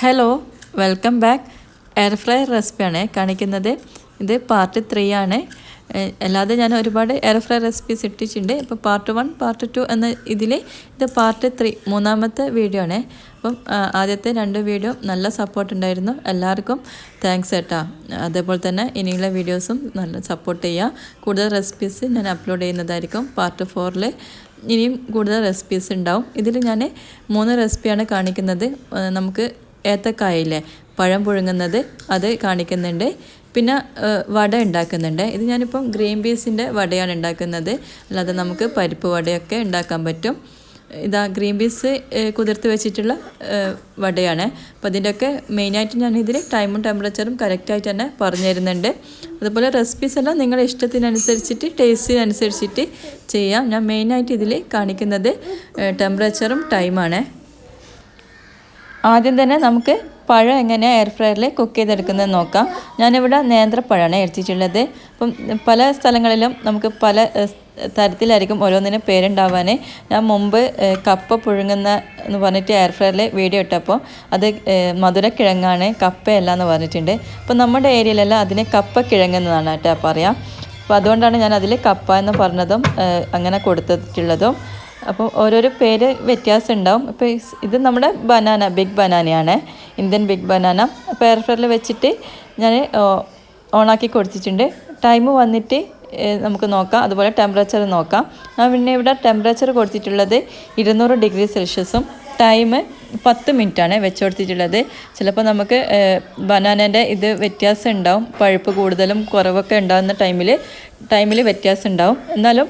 Hello welcome back air fry റെസിപ്പിയാണ് കാണിക്കുന്നത്. ഇത് പാർട്ട് ത്രീ ആണ്. അല്ലാതെ ഞാൻ ഒരുപാട് എയർ ഫ്രൈ റെസിപ്പീസ് ഇട്ടിട്ടുണ്ട്. ഇപ്പോൾ പാർട്ട് വൺ പാർട്ട് ടു എന്ന ഇതിൽ ഇത് പാർട്ട് ത്രീ മൂന്നാമത്തെ വീഡിയോ ആണ്. അപ്പം ആദ്യത്തെ രണ്ട് വീഡിയോ നല്ല സപ്പോർട്ട് ഉണ്ടായിരുന്നു. എല്ലാവർക്കും താങ്ക്സ് കേട്ടോ അതേപോലെ തന്നെ ഇനിയുള്ള വീഡിയോസും നല്ല സപ്പോർട്ട് ചെയ്യുക കൂടുതൽ റെസിപ്പീസ് ഞാൻ അപ്ലോഡ് ചെയ്യുന്നതായിരിക്കും പാർട്ട് ഫോറിൽ ഇനിയും കൂടുതൽ റെസിപ്പീസ് ഉണ്ടാവും. ഇതിൽ ഞാൻ മൂന്ന് റെസിപ്പിയാണ് കാണിക്കുന്നത്. നമുക്ക് ഏത്തക്കായില്ലേ പഴം പുഴുങ്ങുന്നത് അത് കാണിക്കുന്നുണ്ട്. പിന്നെ വട ഉണ്ടാക്കുന്നുണ്ട്. ഇത് ഞാനിപ്പം ഗ്രീൻ പീസിന്റെ വടയാണ് ഉണ്ടാക്കുന്നത്. അല്ലാതെ നമുക്ക് പരിപ്പ് വടയൊക്കെ ഉണ്ടാക്കാൻ പറ്റും. ഇതാ ഗ്രീൻ പീസ് കുതിർത്ത് വെച്ചിട്ടുള്ള വടയാണ്. അപ്പോൾ അതിന്റെയൊക്കെ മെയിനായിട്ട് ഞാൻ ഇതിൽ ടൈമും ടെമ്പറേച്ചറും കറക്റ്റായിട്ട് തന്നെ പറഞ്ഞു തരുന്നുണ്ട് അതുപോലെ റെസിപ്പീസ് എല്ലാം നിങ്ങളുടെ ഇഷ്ടത്തിനനുസരിച്ചിട്ട് ടേസ്റ്റിനനുസരിച്ചിട്ട് ചെയ്യാം. ഞാൻ മെയിനായിട്ട് ഇതിൽ കാണിക്കുന്നത് ടെമ്പറേച്ചറും ടൈമാണ്. ആദ്യം തന്നെ നമുക്ക് പഴം എങ്ങനെ എയർ ഫ്രയറിൽ കുക്ക് ചെയ്തെടുക്കുന്നത് നോക്കാം. ഞാനിവിടെ നേന്ത്രപ്പഴമാണ് എടുത്തിട്ടുള്ളത്. അപ്പം പല സ്ഥലങ്ങളിലും നമുക്ക് പല തരത്തിലായിരിക്കും ഓരോന്നിനും പേരുണ്ടാവാൻ ഞാൻ മുമ്പ് കപ്പ പുഴുങ്ങുന്ന എന്ന് പറഞ്ഞിട്ട് എയർ ഫ്രയറിൽ വീഡിയോ ഇട്ടപ്പോൾ അത് മധുര മധുരക്കിഴങ്ങാണ് കപ്പയല്ല എന്ന് പറഞ്ഞിട്ടുണ്ട്. അപ്പോൾ നമ്മുടെ ഏരിയയിലെല്ലാം അതിനെ കപ്പ കിഴങ്ങെന്നാണ് കേട്ടോ പറയാം. അപ്പോൾ അതുകൊണ്ടാണ് ഞാൻ അതിൽ കപ്പ എന്ന് പറഞ്ഞതും അങ്ങനെ കൊടുത്തിട്ടുള്ളതും. അപ്പോൾ ഓരോരോ പേര് വ്യത്യാസം ഉണ്ടാവും ഇപ്പോൾ ഇത് നമ്മുടെ banana big ബനാനയാണ്. Indian big banana. അപ്പോൾ എയർ ഫ്രയറിൽ വെച്ചിട്ട് ഞാൻ ഓണാക്കി കൊടുത്തിട്ടുണ്ട്. ടൈം വന്നിട്ട് നമുക്ക് നോക്കാം. അതുപോലെ ടെമ്പറേച്ചർ നോക്കാം. ഞാൻ പിന്നെ ഇവിടെ ടെമ്പറേച്ചർ കൊടുത്തിട്ടുള്ളത് ഇരുന്നൂറ് ഡിഗ്രി സെൽഷ്യസും ടൈം പത്ത് മിനിറ്റാണ് വെച്ച് കൊടുത്തിട്ടുള്ളത് ചിലപ്പോൾ നമുക്ക് ബനാനേന്റെ ഇത് വ്യത്യാസം ഉണ്ടാവും പഴുപ്പ് കൂടുതലും കുറവൊക്കെ ഉണ്ടാകുന്ന ടൈമിൽ ടൈമിൽ വ്യത്യാസം ഉണ്ടാവും എന്നാലും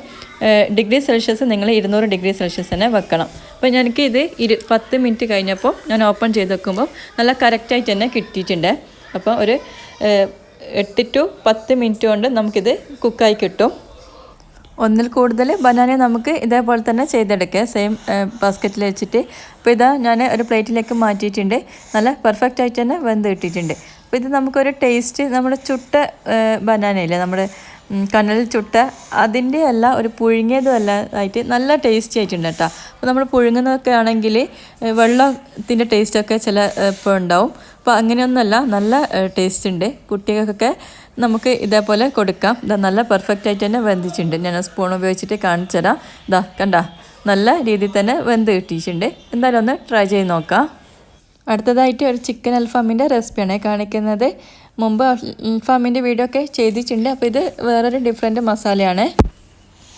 ഡിഗ്രി സെൽഷ്യസ് നിങ്ങൾ ഇരുന്നൂറ് ഡിഗ്രി സെൽഷ്യസ് തന്നെ വെക്കണം. അപ്പോൾ എനിക്ക് ഇത് ഇരു പത്ത് മിനിറ്റ് കഴിഞ്ഞപ്പോൾ ഞാൻ ഓപ്പൺ ചെയ്ത് വെക്കുമ്പോൾ നല്ല കറക്റ്റായിട്ട് തന്നെ കിട്ടിയിട്ടുണ്ട്. അപ്പോൾ ഒരു എട്ട് ടു പത്ത് മിനിറ്റ് കൊണ്ട് നമുക്കിത് കുക്കായി കിട്ടും. ഒന്നിൽ കൂടുതൽ ബനാന നമുക്ക് ഇതേപോലെ തന്നെ ചെയ്തെടുക്കുക സെയിം ബാസ്ക്കറ്റിൽ വെച്ചിട്ട്. അപ്പോൾ ഇതാ ഞാൻ ഒരു പ്ലേറ്റിലേക്ക് മാറ്റിയിട്ടുണ്ട്. നല്ല പെർഫെക്റ്റ് ആയിട്ട് തന്നെ വെന്ത് കിട്ടിയിട്ടുണ്ട്. അപ്പോൾ ഇത് നമുക്കൊരു ടേസ്റ്റ് നമ്മുടെ ചുട്ട ബനാനയില്ലേ നമ്മുടെ ഉം, കനലിൽ ചുട്ട അതിന്റെ അല്ല ഒരു പുഴുങ്ങിയതും അല്ല ആയിട്ട് നല്ല ടേസ്റ്റി ആയിട്ടുണ്ട് കേട്ടോ. അപ്പോൾ നമ്മൾ പുഴുങ്ങുന്നതൊക്കെ ആണെങ്കിൽ വെള്ളത്തിന്റെ ടേസ്റ്റൊക്കെ ചില ഇപ്പോൾ ഉണ്ടാവും. അപ്പോൾ അങ്ങനെയൊന്നുമല്ല നല്ല ടേസ്റ്റ് ഉണ്ട്. കുട്ടികൾക്കൊക്കെ നമുക്ക് ഇതേപോലെ കൊടുക്കാം. ഇതാ നല്ല പെർഫെക്റ്റ് ആയിട്ട് തന്നെ വെന്തിച്ചിട്ടുണ്ട് ഞാൻ സ്പൂൺ ഉപയോഗിച്ചിട്ട് കാണിച്ചു തരാം. ഇതാ കണ്ട? നല്ല രീതിയിൽ തന്നെ വെന്ത് കിട്ടിയിട്ടുണ്ട്. എന്തായാലും ഒന്ന് ട്രൈ ചെയ്ത് നോക്കാം. അടുത്തതായിട്ട് ഒരു ചിക്കൻ അൽഫാമിന്റെ റെസിപ്പിയാണ് കാണിക്കുന്നത്. മുമ്പ് അൽഫാമിന്റെ വീഡിയോ ഒക്കെ ചെയ്തിട്ടുണ്ട്. അപ്പോൾ ഇത് വേറൊരു ഡിഫറെന്റ് മസാലയാണ്.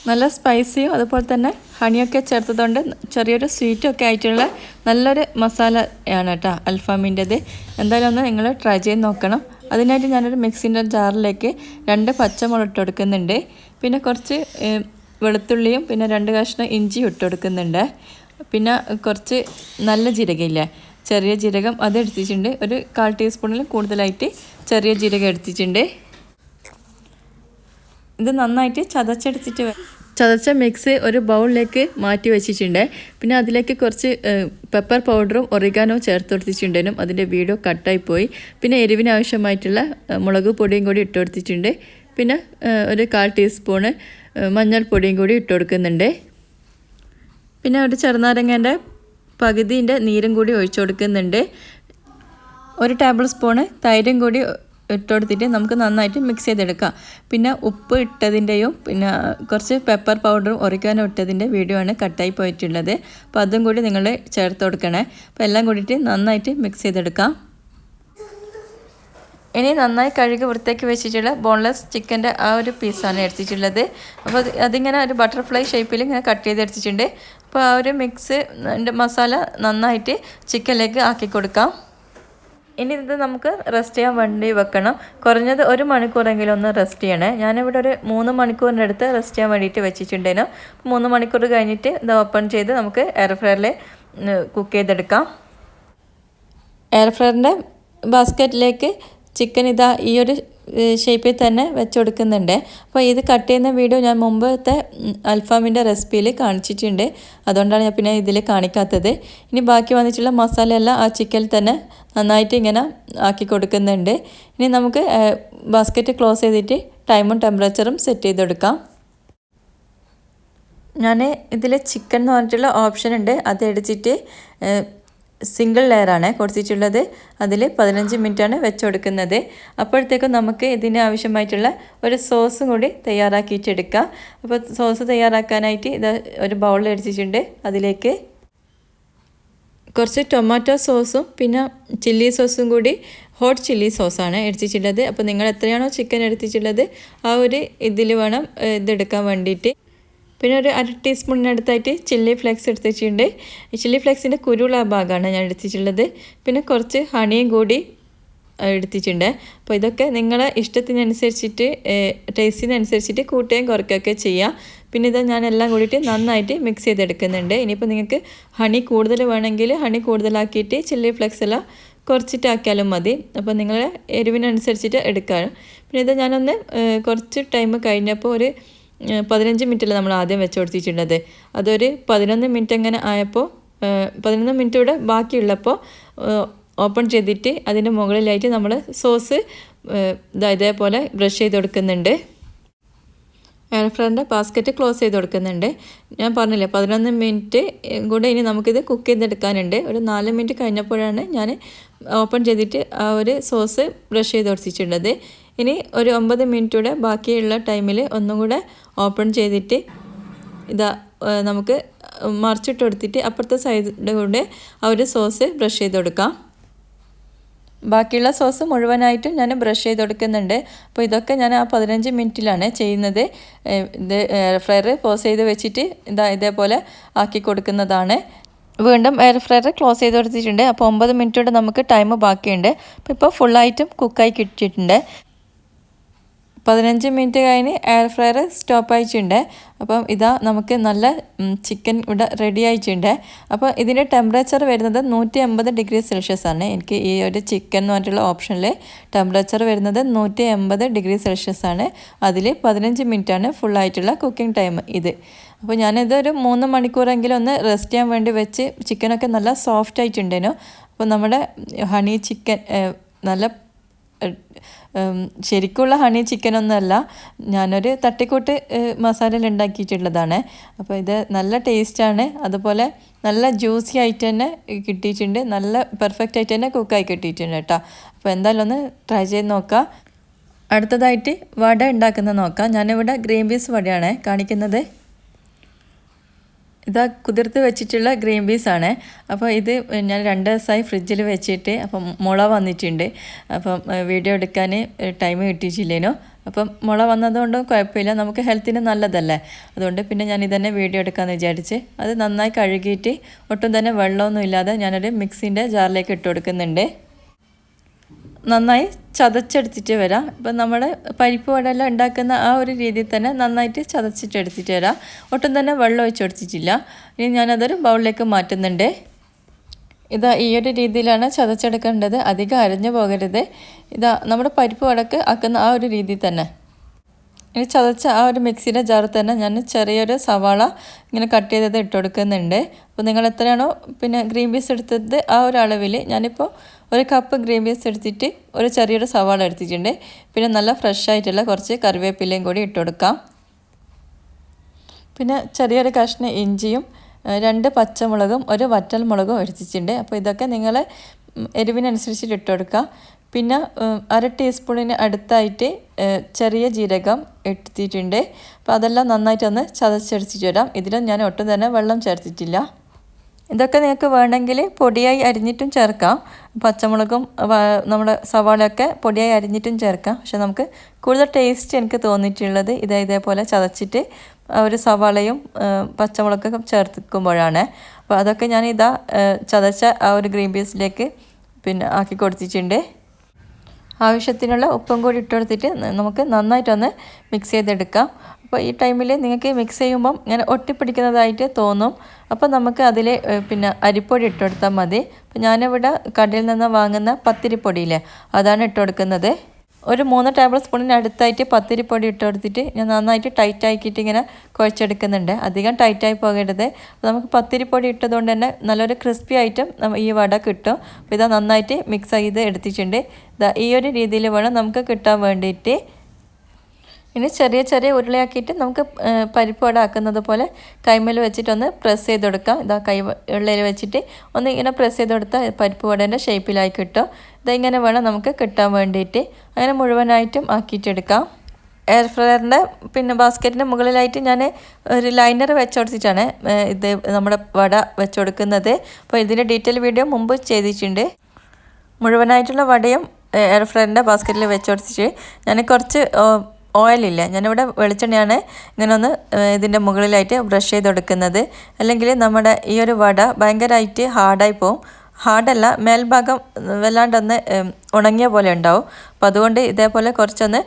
നല്ല സ്പൈസിയും അതുപോലെ തന്നെ ഹണിയൊക്കെ ചേർത്തതുകൊണ്ട് ചെറിയൊരു സ്വീറ്റും ഒക്കെ ആയിട്ടുള്ള നല്ലൊരു മസാലയാണ് കേട്ടോ അൽഫാമിന്റെത്. എന്തായാലും ഒന്ന് നിങ്ങൾ ട്രൈ ചെയ്ത് നോക്കണം. അതിനായിട്ട് ഞാനൊരു മിക്സിന്റെ ജാറിലേക്ക് രണ്ട് പച്ചമുളക് ഇട്ട് കൊടുക്കുന്നുണ്ട്. പിന്നെ കുറച്ച് വെളുത്തുള്ളിയും പിന്നെ രണ്ട് കഷ്ണം ഇഞ്ചിയും ഇട്ട് കൊടുക്കുന്നുണ്ട്. പിന്നെ കുറച്ച് നല്ല ജീരകയില്ലേ ചെറിയ ജീരകം അത് എടുത്തിട്ടുണ്ട്. ഒരു കാൽ ടീസ്പൂണിൽ കൂടുതലായിട്ട് ചെറിയ ജീരകം എടുത്തിട്ടുണ്ട്. ഇത് നന്നായിട്ട് ചതച്ചെടുത്തിട്ട് ചതച്ച മിക്സ് ഒരു ബൗളിലേക്ക് മാറ്റി വെച്ചിട്ടുണ്ട്. പിന്നെ അതിലേക്ക് കുറച്ച് പെപ്പർ പൗഡറും ഒറിഗാനോ ചേർത്ത് കൊടുത്തിട്ടുണ്ടേനും അതിന്റെ വീഡിയോ കട്ടായി പോയി. പിന്നെ എരിവിന് ആവശ്യമായിട്ടുള്ള ഏഹ്, മുളക് പൊടിയും കൂടി ഇട്ട് കൊടുത്തിട്ടുണ്ട്. പിന്നെ ഒരു കാൽ ടീസ്പൂണ് മഞ്ഞൾപ്പൊടിയും കൂടി ഇട്ട് കൊടുക്കുന്നുണ്ട്. പിന്നെ ഒരു ചെറുനാരങ്ങേന്റെ പകുതിന്റെ നീരും കൂടി ഒഴിച്ചു കൊടുക്കുന്നുണ്ട്. ഒരു ടേബിൾ സ്പൂണ് തൈരും കൂടി ഇട്ട് കൊടുത്തിട്ട് നമുക്ക് നന്നായിട്ട് മിക്സ് ചെയ്തെടുക്കാം. പിന്നെ ഉപ്പ് ഇട്ടതിന്റെയും പിന്നെ കുറച്ച് പെപ്പർ പൗഡറും ഒറിക്കാനോ ഇട്ടതിന്റെ വീഡിയോ ആണ് കട്ടായി പോയിട്ടുള്ളത്. അപ്പോൾ അതും കൂടി നിങ്ങൾ ചേർത്ത് കൊടുക്കണേ. അപ്പോൾ എല്ലാം കൂടിയിട്ട് നന്നായിട്ട് മിക്സ് ചെയ്തെടുക്കാം. ഇനി നന്നായി കഴുകി വൃത്തിയാക്കി വെച്ചിട്ടുള്ള ബോൺലെസ് ചിക്കന്റെ ആ ഒരു പീസാണ് എടുത്തിട്ടുള്ളത്. അപ്പോൾ അത് അതിങ്ങനെ ഒരു ബട്ടർഫ്ലൈ ഷേപ്പിൽ ഇങ്ങനെ കട്ട് ചെയ്ത് എടുത്തിട്ടുണ്ട്. അപ്പോൾ ആ ഒരു മിക്സ് മസാല നന്നായിട്ട് ചിക്കനിലേക്ക് ആക്കി കൊടുക്കാം. ഇനി ഇത് നമുക്ക് റെസ്റ്റ് ചെയ്യാൻ വേണ്ടി വെക്കണം. കുറഞ്ഞത് ഒരു മണിക്കൂറെങ്കിലും ഒന്ന് റെസ്റ്റ് ചെയ്യണേ. ഞാനിവിടെ ഒരു മൂന്ന് മണിക്കൂറിന്റെ അടുത്ത് റെസ്റ്റ് ചെയ്യാൻ വേണ്ടിയിട്ട് വെച്ചിട്ടുണ്ടേനു. മൂന്ന് മണിക്കൂർ കഴിഞ്ഞിട്ട് ഇത് ഓപ്പൺ ചെയ്ത് നമുക്ക് എയർ ഫ്രയറിൽ കുക്ക് ചെയ്തെടുക്കാം. എയർ ഫ്രയറിന്റെ ബാസ്ക്കറ്റിലേക്ക് ചിക്കൻ ഇതാ ഈ ഒരു ഷേപ്പിൽ തന്നെ വെച്ച് കൊടുക്കുന്നുണ്ട് അപ്പോൾ ഇത് കട്ട് ചെയ്യുന്ന വീഡിയോ ഞാൻ മുമ്പത്തെ അൽഫാമിന്റെ റെസിപ്പിയിൽ കാണിച്ചിട്ടുണ്ട്. അതുകൊണ്ടാണ് ഞാൻ പിന്നെ ഇതിൽ കാണിക്കാത്തത്. ഇനി ബാക്കി വന്നിട്ടുള്ള മസാല എല്ലാം ആ ചിക്കനിൽ തന്നെ നന്നായിട്ട് ഇങ്ങനെ ആക്കി കൊടുക്കുന്നുണ്ട്. ഇനി നമുക്ക് ബാസ്ക്കറ്റ് ക്ലോസ് ചെയ്തിട്ട് ടൈമും ടെമ്പറേച്ചറും സെറ്റ് ചെയ്തെടുക്കാം. ഞാൻ ഇതിൽ ചിക്കൻ എന്ന് പറഞ്ഞിട്ടുള്ള ഓപ്ഷൻ ഉണ്ട്. അത് എടുത്തിട്ട് സിംഗിൾ ലെയറാണ് കൊടുത്തിട്ടുള്ളത്. അതിൽ പതിനഞ്ച് മിനിറ്റാണ് വെച്ച് കൊടുക്കുന്നത് അപ്പോഴത്തേക്കും നമുക്ക് ഇതിന് ആവശ്യമായിട്ടുള്ള ഒരു സോസും കൂടി തയ്യാറാക്കിയിട്ടെടുക്കാം അപ്പോൾ സോസ് തയ്യാറാക്കാനായിട്ട് ഇത് ഒരു ബൗളിൽ എടുത്തിട്ടുണ്ട്. അതിലേക്ക് കുറച്ച് ടൊമാറ്റോ സോസും പിന്നെ ചില്ലി സോസും കൂടി ഹോട്ട് ചില്ലി സോസാണ് എടുത്തിട്ടുള്ളത്. അപ്പോൾ നിങ്ങൾ എത്രയാണോ ചിക്കൻ എടുത്തിട്ടുള്ളത് ആ ഒരു ഇതിൽ വേണം ഇതെടുക്കാൻ വേണ്ടിയിട്ട്. പിന്നെ ഒരു അര ടീസ്പൂണിനടുത്തായിട്ട് ചില്ലി ഫ്ലേക്സ് എടുത്തിട്ടുണ്ട് ഈ ചില്ലി ഫ്ലേക്സിന്റെ കുരുള്ള ഭാഗമാണ് ഞാൻ എടുത്തിട്ടുള്ളത്. പിന്നെ കുറച്ച് ഹണിയും കൂടി എടുത്തിട്ടുണ്ട്. അപ്പോൾ ഇതൊക്കെ നിങ്ങളെ ഇഷ്ടത്തിനനുസരിച്ചിട്ട് ടേസ്റ്റിനനുസരിച്ചിട്ട് കൂട്ടുകയും കുറയ്ക്കുകയൊക്കെ ചെയ്യാം. പിന്നെ ഇത് ഞാൻ എല്ലാം കൂടിയിട്ട് നന്നായിട്ട് മിക്സ് ചെയ്തെടുക്കുന്നുണ്ട്. ഇനിയിപ്പോൾ നിങ്ങൾക്ക് ഹണി കൂടുതൽ വേണമെങ്കിൽ ഹണി കൂടുതലാക്കിയിട്ട് ചില്ലി ഫ്ലെക്സ് എല്ലാം കുറച്ചിട്ടാക്കിയാലും മതി. അപ്പോൾ നിങ്ങളെ എരിവിനനുസരിച്ചിട്ട് എടുക്കാം. പിന്നെ ഇത് ഞാനൊന്ന് കുറച്ച് ടൈം കഴിഞ്ഞപ്പോൾ ഒരു പതിനഞ്ച് മിനിറ്റല്ല നമ്മൾ ആദ്യം വെച്ച് കൊടുത്തിട്ടുള്ളത്. അതൊരു പതിനൊന്ന് മിനിറ്റ് അങ്ങനെ ആയപ്പോൾ പതിനൊന്ന് മിനിറ്റ് കൂടെ ബാക്കിയുള്ളപ്പോൾ ഓപ്പൺ ചെയ്തിട്ട് അതിന്റെ മുകളിലായിട്ട് നമ്മൾ സോസ് ഇതാ ഇതേപോലെ ബ്രഷ് ചെയ്ത് കൊടുക്കുന്നുണ്ട്. എയർ ഫ്രൈറിന്റെ ബാസ്ക്കറ്റ് ക്ലോസ് ചെയ്ത് കൊടുക്കുന്നുണ്ട്. ഞാൻ പറഞ്ഞില്ലേ പതിനൊന്ന് മിനിറ്റ് കൂടെ ഇനി നമുക്കിത് കുക്ക് ചെയ്തെടുക്കാനുണ്ട്. ഒരു നാല് മിനിറ്റ് കഴിഞ്ഞപ്പോഴാണ് ഞാൻ ഓപ്പൺ ചെയ്തിട്ട് ആ ഒരു സോസ് ബ്രഷ് ചെയ്ത് കൊടുത്തിട്ടുള്ളത്. ഇനി ഒരു ഒമ്പത് മിനിറ്റ് കൂടെ ബാക്കിയുള്ള ടൈമിൽ ഒന്നും കൂടെ ഓപ്പൺ ചെയ്തിട്ട് ഇതാ നമുക്ക് മറിച്ചിട്ട് കൊടുത്തിട്ട് അപ്പുറത്തെ സൈഡിന്റെ കൂടെ ആ ഒരു സോസ് ബ്രഷ് ചെയ്ത് കൊടുക്കാം ബാക്കിയുള്ള സോസ് മുഴുവനായിട്ടും ഞാൻ ബ്രഷ് ചെയ്ത് കൊടുക്കുന്നുണ്ട് അപ്പോൾ ഇതൊക്കെ ഞാൻ ആ പതിനഞ്ച് മിനിറ്റിലാണ് ചെയ്യുന്നത്. ഇത് എയർ ഫ്രയർ പോസ് ചെയ്ത് വെച്ചിട്ട് ഇതാ ഇതേപോലെ ആക്കി കൊടുക്കുന്നതാണ്. വീണ്ടും എയർ ഫ്രയർ ക്ലോസ് ചെയ്ത് കൊടുത്തിട്ടുണ്ട്. അപ്പോൾ ഒമ്പത് മിനിറ്റോടെ നമുക്ക് ടൈം ബാക്കിയുണ്ട്. അപ്പോൾ ഇപ്പോൾ ഫുള്ളായിട്ടും കുക്കായി കിട്ടിയിട്ടുണ്ട്. പതിനഞ്ച് മിനിറ്റ് കഴിഞ്ഞ് എയർ ഫ്രയർ സ്റ്റോപ്പ് ആയിട്ടുണ്ട്. അപ്പം ഇതാ നമുക്ക് നല്ല ചിക്കൻ ഇവിടെ റെഡി ആയിട്ടുണ്ട്. അപ്പോൾ ഇതിന്റെ ടെമ്പറേച്ചർ വരുന്നത് നൂറ്റി എൺപത് ഡിഗ്രി സെൽഷ്യസ് ആണ്. എനിക്ക് ഈ ഒരു ചിക്കൻ എന്ന് പറഞ്ഞിട്ടുള്ള ഓപ്ഷനിൽ ടെമ്പറേച്ചർ വരുന്നത് നൂറ്റി എൺപത് ഡിഗ്രി സെൽഷ്യസ് ആണ്. അതിൽ പതിനഞ്ച് മിനിറ്റാണ് ഫുള്ളായിട്ടുള്ള കുക്കിംഗ് ടൈം ഇത്. അപ്പോൾ ഞാനിത് ഒരു മൂന്ന് മണിക്കൂറെങ്കിലും ഒന്ന് റെസ്റ്റ് ചെയ്യാൻ വേണ്ടി വെച്ച് ചിക്കനൊക്കെ നല്ല സോഫ്റ്റ് ആയിട്ടുണ്ടേനു. അപ്പോൾ നമ്മുടെ ഹണി ചിക്കൻ നല്ല ശരിക്കുള്ള ഹണി ചിക്കൻ ചിക്കനൊന്നുമല്ല ഞാനൊരു തട്ടിക്കൂട്ട് മസാലയിൽ ഉണ്ടാക്കിയിട്ടുള്ളതാണ്. അപ്പോൾ ഇത് നല്ല ടേസ്റ്റാണ് അതുപോലെ നല്ല ജ്യൂസി ആയിട്ട് തന്നെ കിട്ടിയിട്ടുണ്ട്. നല്ല പെർഫെക്റ്റ് ആയിട്ട് തന്നെ കുക്കായി കിട്ടിയിട്ടുണ്ട് കേട്ടോ. അപ്പോൾ എന്തായാലും ഒന്ന് ട്രൈ ചെയ്ത് നോക്കാം. അടുത്തതായിട്ട് വട ഉണ്ടാക്കുന്നത് നോക്കാം. ഞാനിവിടെ ഗ്രീൻ പീസ് വടയാണ് കാണിക്കുന്നത്. ഇതാ കുതിർത്ത് വെച്ചിട്ടുള്ള ഗ്രീൻ പീസ് ആണ്. അപ്പോൾ ഇത് ഞാൻ രണ്ട് ദിവസമായി ഫ്രിഡ്ജിൽ വെച്ചിട്ട് അപ്പം മുള വന്നിട്ടുണ്ട്. അപ്പം വീഡിയോ എടുക്കാൻ ടൈം കിട്ടിയിട്ടില്ലേനോ? അപ്പം മുള വന്നതുകൊണ്ടും കുഴപ്പമില്ല. നമുക്ക് ഹെൽത്തിന് നല്ലതല്ലേ? അതുകൊണ്ട് പിന്നെ ഞാൻ ഇതന്നെ വീഡിയോ എടുക്കാമെന്ന് വിചാരിച്ച് അത് നന്നായി കഴുകിയിട്ട് ഒട്ടും തന്നെ വെള്ളമൊന്നും ഇല്ലാതെ ഞാനൊരു മിക്സിന്റെ ജാറിലേക്ക് ഇട്ട് കൊടുക്കുന്നുണ്ട്. നന്നായി ചതച്ചെടുത്തിട്ട് വരാം. ഇപ്പം നമ്മൾ പരിപ്പ് വടയെല്ലാം ഉണ്ടാക്കുന്ന ആ ഒരു രീതിയിൽ തന്നെ നന്നായിട്ട് ചതച്ചിട്ട് എടുത്തിട്ട് വരാം. ഒട്ടും തന്നെ വെള്ളം ഒഴിച്ചെടുത്തിട്ടില്ല ഇനി ഞാനതൊരു ബൗളിലേക്ക് മാറ്റുന്നുണ്ട്. ഇതാ ഈ ഒരു രീതിയിലാണ് ചതച്ചെടുക്കേണ്ടത്. അധികം അരഞ്ഞു പോകരുത്. ഇതാ നമ്മുടെ പരിപ്പ് വടക്ക് ആക്കുന്ന ആ ഒരു രീതിയിൽ തന്നെ. ഇനി ചതച്ച ആ ഒരു മിക്സിയുടെ ജാറിൽ തന്നെ ഞാൻ ചെറിയൊരു സവാള ഇങ്ങനെ കട്ട് ചെയ്തത് ഇട്ട് കൊടുക്കുന്നുണ്ട്. അപ്പോൾ നിങ്ങൾ എത്രയാണോ പിന്നെ ഗ്രീൻ പീസ് എടുത്തത് ആ ഒരു അളവിൽ ഞാനിപ്പോൾ ഒരു കപ്പ് ഗ്രീൻ പീസ് എടുത്തിട്ട് ഒരു ചെറിയൊരു സവാള എടുത്തിട്ടുണ്ട്. പിന്നെ നല്ല ഫ്രഷ് ആയിട്ടുള്ള കുറച്ച് കറിവേപ്പിലയും കൂടി ഇട്ട് കൊടുക്കാം. പിന്നെ ചെറിയൊരു കഷ്ണ ഇഞ്ചിയും രണ്ട് പച്ചമുളകും ഒരു വറ്റൽ മുളകും എടുത്തിട്ടുണ്ട്. അപ്പോൾ ഇതൊക്കെ നിങ്ങൾ എരിവിനനുസരിച്ചിട്ട് ഇട്ട് കൊടുക്കുക പിന്നെ അര ടീസ്പൂണിന് അടുത്തായിട്ട് ചെറിയ ജീരകം എടുത്തിട്ടുണ്ട്. അപ്പോൾ അതെല്ലാം നന്നായിട്ടൊന്ന് ചതച്ചെടുത്തിട്ട് വരാം. ഇതിലും ഞാൻ ഒട്ടും തന്നെ വെള്ളം ചേർത്തിട്ടില്ല. ഇതൊക്കെ നിങ്ങൾക്ക് വേണമെങ്കിൽ പൊടിയായി അരിഞ്ഞിട്ടും ചേർക്കാം. പച്ചമുളകും നമ്മുടെ സവാളയൊക്കെ പൊടിയായി അരിഞ്ഞിട്ടും ചേർക്കാം. പക്ഷെ നമുക്ക് കൂടുതൽ ടേസ്റ്റ് എനിക്ക് തോന്നിയിട്ടുള്ളത് ഇതേ ഇതേപോലെ ചതച്ചിട്ട് ഒരു സവാളയും പച്ചമുളകൊക്കെ ചേർത്തിക്കുമ്പോഴാണ്. അപ്പോൾ അതൊക്കെ ഞാൻ ഇതാ ചതച്ച ആ ഒരു ഗ്രീൻ പീസിലേക്ക് പിന്നെ ആക്കി കൊടുത്തിട്ടുണ്ട്. ആവശ്യത്തിനുള്ള ഉപ്പും കൂടി ഇട്ട് കൊടുത്തിട്ട് ന- നമുക്ക് നന്നായിട്ടൊന്ന് മിക്സ് ചെയ്തെടുക്കാം. അപ്പോൾ ഈ ടൈമിൽ നിങ്ങൾക്ക് മിക്സ് ചെയ്യുമ്പം ഇങ്ങനെ ഒട്ടിപ്പിടിക്കുന്നതായിട്ട് തോന്നും. അപ്പോൾ നമുക്ക് അതിൽ പിന്നെ അരിപ്പൊടി ഇട്ട് മതി. അപ്പോൾ ഞാനിവിടെ കടയിൽ നിന്ന് വാങ്ങുന്ന പത്തിരിപ്പൊടിയില്ലേ അതാണ് ഇട്ട് കൊടുക്കുന്നത്. ഒരു മൂന്ന് ടേബിൾ സ്പൂണിന് അടുത്തായിട്ട് പത്തിരിപ്പൊടി ഇട്ട് കൊടുത്തിട്ട് ഞാൻ നന്നായിട്ട് ടൈറ്റ് ആക്കിയിട്ട് ഇങ്ങനെ കുഴച്ചെടുക്കുന്നുണ്ട്. അധികം ടൈറ്റായി പോകരുത്. നമുക്ക് പത്തിരിപ്പൊടി ഇട്ടതുകൊണ്ട് തന്നെ നല്ലൊരു ക്രിസ്പി ആയിട്ടും ഈ വട കിട്ടും. അപ്പോൾ ഇതാ നന്നായിട്ട് മിക്സ് ചെയ്ത് എടുത്തിട്ടുണ്ട്. ഈ ഒരു രീതിയിൽ വേണം നമുക്ക് കിട്ടാൻ വേണ്ടിയിട്ട്. ഇനി ചെറിയ ചെറിയ ഉരുളയാക്കിയിട്ട് നമുക്ക് പരിപ്പ് വട ആക്കുന്നത് പോലെ കൈമേൽ വെച്ചിട്ടൊന്ന് പ്രസ് ചെയ്ത് കൊടുക്കാം ഇതാ കൈ ഉള്ളിൽ വെച്ചിട്ട് ഒന്ന് ഇങ്ങനെ പ്രസ് ചെയ്ത് കൊടുത്താൽ പരിപ്പ് വടേന്റെ ഷേപ്പിലായി കിട്ടും. ഇതിങ്ങനെ വേണം നമുക്ക് കിട്ടാൻ വേണ്ടിയിട്ട്. അങ്ങനെ മുഴുവനായിട്ടും ആക്കിയിട്ടെടുക്കാം. എയർ ഫ്രയറിന്റെ പിന്നെ ബാസ്ക്കറ്റിന്റെ മുകളിലായിട്ട് ഞാൻ ഒരു ലൈനർ വെച്ചുകൊടുത്തിട്ടാണ് ഇത് നമ്മുടെ വട വെച്ചുകൊടുക്കുന്നത് അപ്പോൾ ഇതിന്റെ ഡീറ്റെയിൽ വീഡിയോ മുമ്പ് ചെയ്തിട്ടുണ്ട്. മുഴുവനായിട്ടുള്ള വടയും എയർ ഫ്രയറിന്റെ ബാസ്ക്കറ്റിൽ വെച്ചുകൊടുത്തിട്ട് ഞാൻ കുറച്ച് ഓയിലില്ല ഞാനിവിടെ വെളിച്ചെണ്ണയാണ് ഇങ്ങനെ ഒന്ന് ഇതിന്റെ മുകളിലായിട്ട് ബ്രഷ് ചെയ്ത് കൊടുക്കുന്നത് അല്ലെങ്കിൽ നമ്മുടെ ഈ ഒരു വട ഭയങ്കരമായിട്ട് ഹാർഡായി പോവും. ഹാർഡല്ല മേൽഭാഗം വല്ലാണ്ടൊന്ന് ഉണങ്ങിയ പോലെ ഉണ്ടാവും. അപ്പോൾ അതുകൊണ്ട് ഇതേപോലെ കുറച്ചൊന്ന്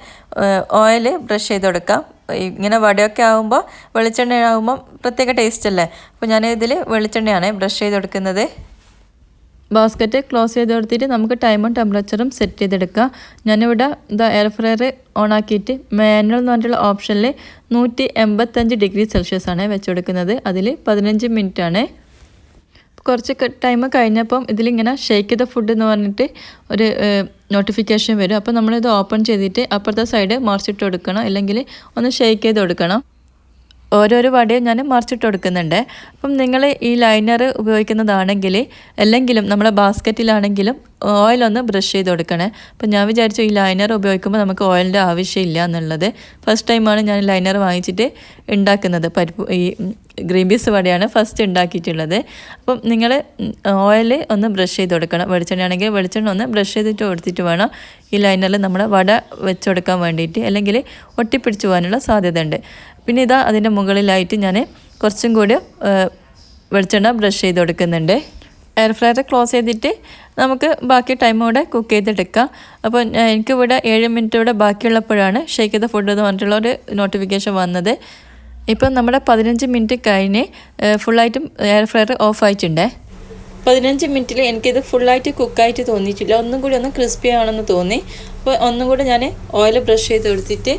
ഓയിൽ ബ്രഷ് ചെയ്ത് കൊടുക്കാം ഇങ്ങനെ വടയൊക്കെ ആകുമ്പോൾ വെളിച്ചെണ്ണ ആകുമ്പോൾ പ്രത്യേക ടേസ്റ്റ് അല്ലേ? അപ്പോൾ ഞാൻ ഇതിൽ വെളിച്ചെണ്ണയാണ് ബ്രഷ് ചെയ്ത് കൊടുക്കുന്നത് ബാസ്ക്കറ്റ് ക്ലോസ് ചെയ്ത് കൊടുത്തിട്ട് നമുക്ക് ടൈമും ടെമ്പറേച്ചറും സെറ്റ് ചെയ്തെടുക്കാം. ഞാനിവിടെ ഇതാ എയർ ഫ്രയർ ഓൺ ആക്കിയിട്ട് മാനുവൽ എന്ന് പറഞ്ഞിട്ടുള്ള ഓപ്ഷനിൽ നൂറ്റി എൺപത്തഞ്ച് ഡിഗ്രി സെൽഷ്യസ് ആണ് വെച്ച് കൊടുക്കുന്നത് അതിൽ പതിനഞ്ച് മിനിറ്റ് ആണ്. കുറച്ച് ടൈം കഴിഞ്ഞപ്പം ഇതിലിങ്ങനെ ഷേക്ക് ചെയ്ത ഫുഡ് എന്ന് പറഞ്ഞിട്ട് ഒരു നോട്ടിഫിക്കേഷൻ വരും. അപ്പോൾ നമ്മളിത് ഓപ്പൺ ചെയ്തിട്ട് അപ്പുറത്തെ സൈഡ് മറിച്ചിട്ട് കൊടുക്കണം. അല്ലെങ്കിൽ ഒന്ന് ഷേക്ക് ചെയ്ത് കൊടുക്കണം. ഓരോരോ വടയും ഞാൻ മറിച്ചിട്ട് കൊടുക്കുന്നുണ്ട്. അപ്പം നിങ്ങൾ ഈ ലൈനർ ഉപയോഗിക്കുന്നതാണെങ്കിൽ അല്ലെങ്കിലും നമ്മളെ ബാസ്ക്കറ്റിലാണെങ്കിലും ഓയിലൊന്ന് ബ്രഷ് ചെയ്ത് കൊടുക്കണേ. അപ്പം ഞാൻ വിചാരിച്ചു ഈ ലൈനർ ഉപയോഗിക്കുമ്പോൾ നമുക്ക് ഓയിലിന്റെ ആവശ്യമില്ല എന്നുള്ളത്. ഫസ്റ്റ് ടൈമാണ് ഞാൻ ലൈനർ വാങ്ങിച്ചിട്ട് ഉണ്ടാക്കുന്നത്. പരിപ്പ് ഈ ഗ്രീൻ പീസ് വടയാണ് ഫസ്റ്റ് ഉണ്ടാക്കിയിട്ടുള്ളത്. അപ്പം നിങ്ങൾ ഓയിൽ ഒന്ന് ബ്രഷ് ചെയ്ത് കൊടുക്കണം. വെളിച്ചെണ്ണ ആണെങ്കിൽ വെളിച്ചെണ്ണ ഒന്ന് ബ്രഷ് ചെയ്തിട്ട് കൊടുത്തിട്ട് വേണം ഈ ലൈനറിൽ നമ്മൾ വട വെച്ചെടുക്കാൻ വേണ്ടിയിട്ട് അല്ലെങ്കിൽ ഒട്ടിപ്പിടിച്ച് പോകാനുള്ള സാധ്യത ഉണ്ട് പിന്നെ ഇതാ അതിന്റെ മുകളിലായിട്ട് ഞാൻ കുറച്ചും കൂടി വെളിച്ചെണ്ണ ബ്രഷ് ചെയ്ത് കൊടുക്കുന്നുണ്ട് എയർ ഫ്രയർ ക്ലോസ് ചെയ്തിട്ട് നമുക്ക് ബാക്കി ടൈം കൂടെ കുക്ക് ചെയ്തെടുക്കാം. അപ്പോൾ എനിക്ക് എനിക്കിവിടെ ഏഴ് മിനിറ്റ് ഇവിടെ ബാക്കിയുള്ളപ്പോഴാണ് ഷേക്ക് ചെയ്ത ഫുഡ് എന്ന് പറഞ്ഞിട്ടുള്ള ഒരു നോട്ടിഫിക്കേഷൻ വന്നത്. ഇപ്പം നമ്മുടെ പതിനഞ്ച് മിനിറ്റ് കഴിഞ്ഞ് ഫുള്ളായിട്ടും എയർ ഫ്രയർ ഓഫ് ആയിട്ടുണ്ടേ. പതിനഞ്ച് മിനിറ്റിൽ എനിക്കിത് ഫുള്ളായിട്ട് കുക്കായിട്ട് തോന്നിയിട്ടില്ല. ഒന്നും കൂടി ഒന്ന് ക്രിസ്പി ആണെന്ന് തോന്നി. അപ്പോൾ ഒന്നും കൂടി ഞാൻ ഓയിൽ ബ്രഷ് ചെയ്ത് കൊടുത്തിട്ട്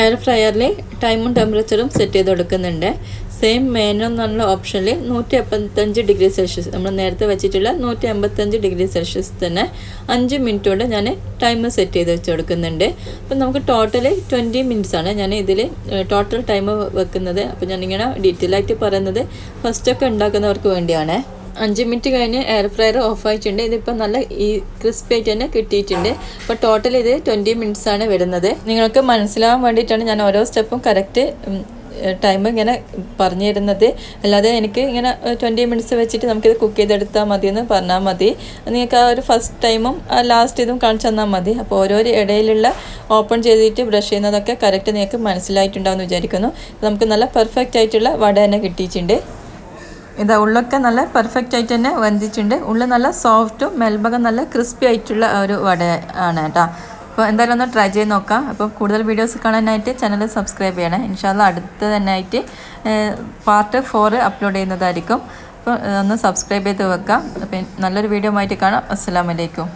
എയർ ഫ്രയറിൽ ടൈമും ടെമ്പറേച്ചറും സെറ്റ് ചെയ്ത് കൊടുക്കുന്നുണ്ട്. സെയിം മേനോ എന്നുള്ള ഓപ്ഷനിൽ നൂറ്റി എൺപത്തഞ്ച് ഡിഗ്രി സെൽഷ്യസ് നമ്മൾ നേരത്തെ വെച്ചിട്ടുള്ള നൂറ്റി എൺപത്തഞ്ച് ഡിഗ്രി സെൽഷ്യസ് തന്നെ അഞ്ച് മിനിറ്റ് കൊണ്ട് ഞാൻ ടൈം സെറ്റ് ചെയ്ത് വെച്ച് കൊടുക്കുന്നുണ്ട്. അപ്പം നമുക്ക് ടോട്ടൽ ട്വന്റി ആണ് ഞാൻ ഇതിൽ ടോട്ടൽ ടൈം വെക്കുന്നത്. അപ്പോൾ ഞാനിങ്ങനെ ഡീറ്റെയിൽ ആയിട്ട് പറയുന്നത് ഫസ്റ്റൊക്കെ ഉണ്ടാക്കുന്നവർക്ക് വേണ്ടിയാണ്. അഞ്ച് മിനിറ്റ് കഴിഞ്ഞ് എയർ ഫ്രയർ ഓഫ് ആയിട്ടുണ്ട്. ഇതിപ്പോൾ നല്ല ഈ ക്രിസ്പി ആയിട്ട് തന്നെ കിട്ടിയിട്ടുണ്ട്. അപ്പോൾ ടോട്ടൽ ഇത് ട്വന്റി മിനിറ്റ്സ് ആണ് വരുന്നത്. നിങ്ങൾക്ക് മനസ്സിലാവാൻ വേണ്ടിയിട്ടാണ് ഞാൻ ഓരോ സ്റ്റെപ്പും കറക്റ്റ് ടൈം ഇങ്ങനെ പറഞ്ഞു തരുന്നത്. അല്ലാതെ എനിക്ക് ഇങ്ങനെ ട്വന്റി മിനിറ്റ്സ് വെച്ചിട്ട് നമുക്കിത് കുക്ക് ചെയ്തെടുത്താൽ മതി എന്ന് പറഞ്ഞാൽ മതി. നിങ്ങൾക്ക് ആ ഒരു ഫസ്റ്റ് ടൈമും ലാസ്റ്റ് ഇതും കാണിച്ചു തന്നാൽ മതി. അപ്പോൾ ഓരോ ഇടയിലുള്ള ഓപ്പൺ ചെയ്തിട്ട് ബ്രഷ് ചെയ്യുന്നതൊക്കെ കറക്റ്റ് നിങ്ങൾക്ക് മനസ്സിലായിട്ടുണ്ടാവും എന്ന് വിചാരിക്കുന്നു. നമുക്ക് നല്ല പെർഫെക്റ്റ് ആയിട്ടുള്ള വട തന്നെ കിട്ടിയിട്ടുണ്ട്. ഇതാ ഉള്ളൊക്കെ നല്ല പെർഫെക്റ്റ് ആയിട്ട് തന്നെ വന്ധിച്ചിട്ടുണ്ട് ഉള്ളിൽ നല്ല സോഫ്റ്റും മെൽബകം നല്ല ക്രിസ്പി ആയിട്ടുള്ള ഒരു വട ആണ് കേട്ടോ. അപ്പോൾ എന്തായാലും ഒന്ന് ട്രൈ ചെയ്ത് നോക്കാം. അപ്പോൾ കൂടുതൽ വീഡിയോസ് കാണാനായിട്ട് ചാനൽ സബ്സ്ക്രൈബ് ചെയ്യണേ. ഇൻഷാല്ല അടുത്ത് തന്നെ ആയിട്ട് പാർട്ട് ഫോർ അപ്ലോഡ് ചെയ്യുന്നതായിരിക്കും. അപ്പോൾ ഒന്ന് സബ്സ്ക്രൈബ് ചെയ്ത് വെക്കാം. അപ്പം നല്ലൊരു വീഡിയോ ആയിട്ട് കാണാം. അസ്സാം വലൈക്കും